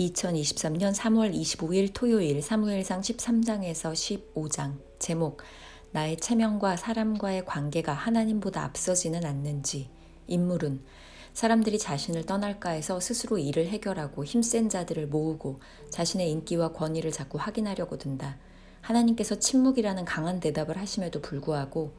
2023년 3월 25일 토요일 사무엘상 13장에서 15장 제목 나의 체면과 사람과의 관계가 하나님보다 앞서지는 않는지 인물은 사람들이 자신을 떠날까 해서 스스로 일을 해결하고 힘센 자들을 모으고 자신의 인기와 권위를 자꾸 확인하려고 든다. 하나님께서 침묵이라는 강한 대답을 하심에도 불구하고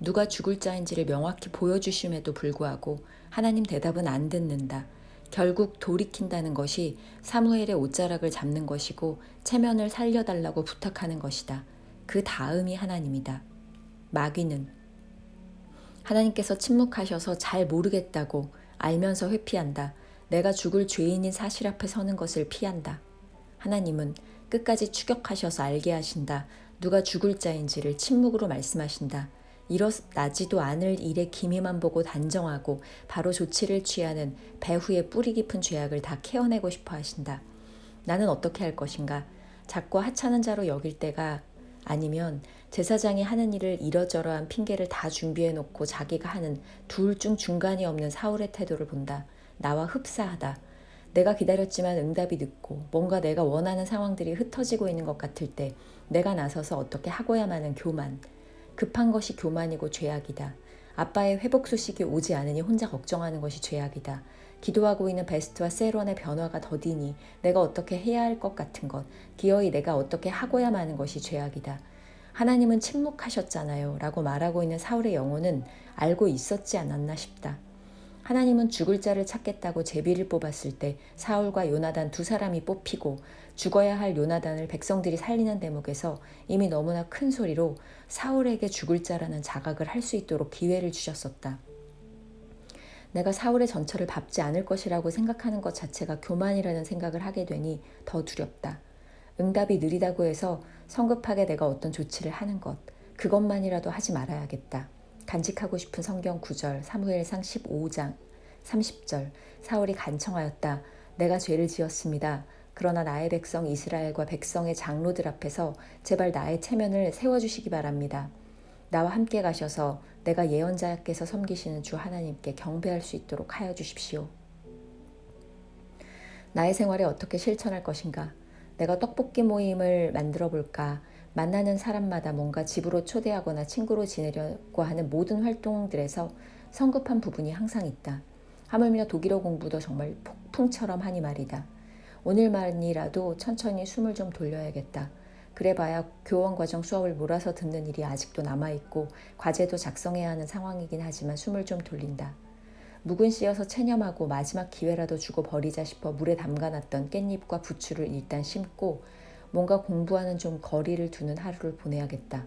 누가 죽을 자인지를 명확히 보여주심에도 불구하고 하나님 대답은 안 듣는다. 결국 돌이킨다는 것이 사무엘의 옷자락을 잡는 것이고 체면을 살려달라고 부탁하는 것이다. 그 다음이 하나님이다. 마귀는 하나님께서 침묵하셔서 잘 모르겠다고 알면서 회피한다. 내가 죽을 죄인인 사실 앞에 서는 것을 피한다. 하나님은 끝까지 추격하셔서 알게 하신다. 누가 죽을 자인지를 침묵으로 말씀하신다. 일어나지도 않을 일의 기미만 보고 단정하고 바로 조치를 취하는 배후의 뿌리 깊은 죄악을 다 케어내고 싶어 하신다. 나는 어떻게 할 것인가? 자꾸 하찮은 자로 여길 때가 아니면 제사장이 하는 일을 이러저러한 핑계를 다 준비해 놓고 자기가 하는 둘 중 중간이 없는 사울의 태도를 본다. 나와 흡사하다. 내가 기다렸지만 응답이 늦고 뭔가 내가 원하는 상황들이 흩어지고 있는 것 같을 때 내가 나서서 어떻게 하고야만 하는 교만. 급한 것이 교만이고 죄악이다. 아빠의 회복 소식이 오지 않으니 혼자 걱정하는 것이 죄악이다. 기도하고 있는 베스트와 세론의 변화가 더디니 내가 어떻게 해야 할 것 같은 것, 기어이 내가 어떻게 하고야만 하는 것이 죄악이다. 하나님은 침묵하셨잖아요. 라고 말하고 있는 사울의 영혼은 알고 있었지 않았나 싶다. 하나님은 죽을 자를 찾겠다고 제비를 뽑았을 때 사울과 요나단 두 사람이 뽑히고 죽어야 할 요나단을 백성들이 살리는 대목에서 이미 너무나 큰 소리로 사울에게 죽을 자라는 자각을 할 수 있도록 기회를 주셨었다. 내가 사울의 전처를 밟지 않을 것이라고 생각하는 것 자체가 교만이라는 생각을 하게 되니 더 두렵다. 응답이 느리다고 해서 성급하게 내가 어떤 조치를 하는 것, 그것만이라도 하지 말아야겠다. 간직하고 싶은 성경 9절, 사무엘상 15장 30절, 사울이 간청하였다. 내가 죄를 지었습니다. 그러나 나의 백성 이스라엘과 백성의 장로들 앞에서 제발 나의 체면을 세워주시기 바랍니다. 나와 함께 가셔서 내가 예언자께서 섬기시는 주 하나님께 경배할 수 있도록 하여 주십시오. 나의 생활에 어떻게 실천할 것인가? 내가 떡볶이 모임을 만들어 볼까? 만나는 사람마다 뭔가 집으로 초대하거나 친구로 지내려고 하는 모든 활동들에서 성급한 부분이 항상 있다. 하물며 독일어 공부도 정말 폭풍처럼 하니 말이다. 오늘만이라도 천천히 숨을 좀 돌려야겠다. 그래봐야 교원 과정 수업을 몰아서 듣는 일이 아직도 남아있고 과제도 작성해야 하는 상황이긴 하지만 숨을 좀 돌린다. 묵은 씨여서 체념하고 마지막 기회라도 주고 버리자 싶어 물에 담가놨던 깻잎과 부추를 일단 심고 뭔가 공부하는 좀 거리를 두는 하루를 보내야겠다.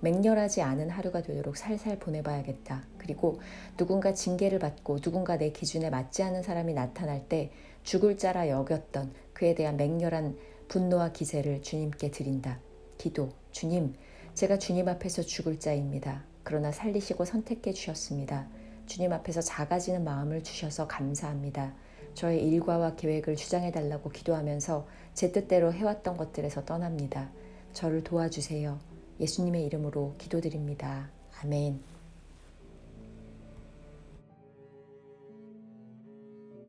맹렬하지 않은 하루가 되도록 살살 보내봐야겠다. 그리고 누군가 징계를 받고 누군가 내 기준에 맞지 않은 사람이 나타날 때 죽을 자라 여겼던 그에 대한 맹렬한 분노와 기세를 주님께 드린다. 기도, 주님, 제가 주님 앞에서 죽을 자입니다. 그러나 살리시고 선택해 주셨습니다. 주님 앞에서 작아지는 마음을 주셔서 감사합니다. 저의 일과와 계획을 주장해 달라고 기도하면서 제 뜻대로 해왔던 것들에서 떠납니다. 저를 도와주세요. 예수님의 이름으로 기도드립니다. 아멘.